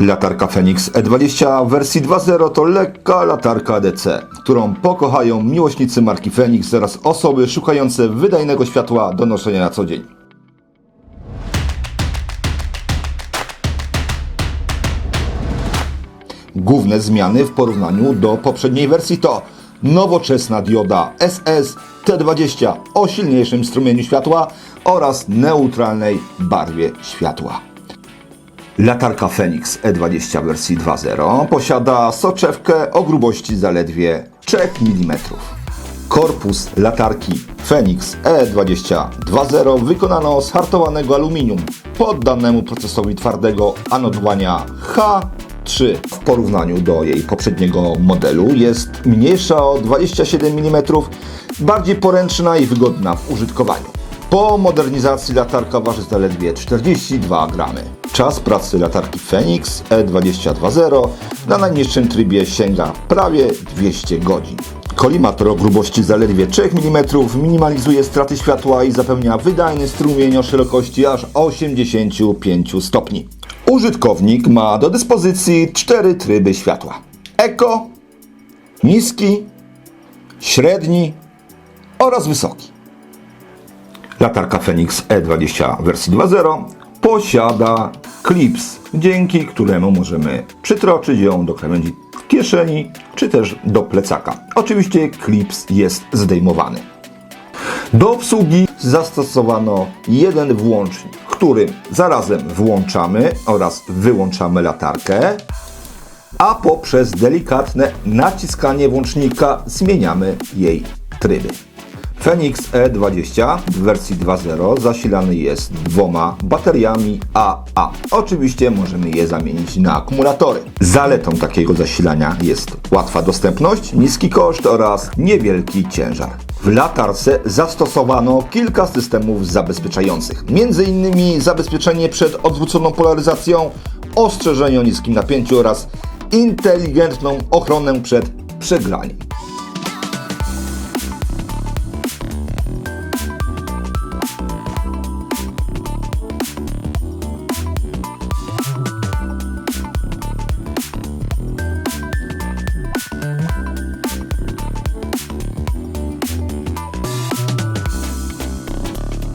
Latarka Fenix E20 w wersji 2.0 to lekka latarka DC, którą pokochają miłośnicy marki Fenix oraz osoby szukające wydajnego światła do noszenia na co dzień. Główne zmiany w porównaniu do poprzedniej wersji to nowoczesna dioda SS T20 o silniejszym strumieniu światła oraz neutralnej barwie światła. Latarka Fenix E20 w wersji 2.0 posiada soczewkę o grubości zaledwie 3 mm. Korpus latarki Fenix E20 2.0 wykonano z hartowanego aluminium poddannemu procesowi twardego anodowania H3. W porównaniu do jej poprzedniego modelu jest mniejsza o 27 mm, bardziej poręczna i wygodna w użytkowaniu. Po modernizacji latarka waży zaledwie 42 gramy. Czas pracy latarki Fenix E E20 2.0 na najniższym trybie sięga prawie 200 godzin. Kolimator o grubości zaledwie 3 mm minimalizuje straty światła i zapewnia wydajny strumień o szerokości aż 85 stopni. Użytkownik ma do dyspozycji cztery tryby światła. Eko, niski, średni oraz wysoki. Latarka Fenix E20 w wersji 2.0 posiada klips, dzięki któremu możemy przytroczyć ją do krawędzi kieszeni czy też do plecaka. Oczywiście klips jest zdejmowany. Do obsługi zastosowano jeden włącznik, którym zarazem włączamy oraz wyłączamy latarkę, a poprzez delikatne naciskanie włącznika zmieniamy jej tryby. Fenix E20 w wersji 2.0 zasilany jest dwoma bateriami AA. Oczywiście możemy je zamienić na akumulatory. Zaletą takiego zasilania jest łatwa dostępność, niski koszt oraz niewielki ciężar. W latarce zastosowano kilka systemów zabezpieczających, m.in. zabezpieczenie przed odwróconą polaryzacją, ostrzeżenie o niskim napięciu oraz inteligentną ochronę przed przegraniem.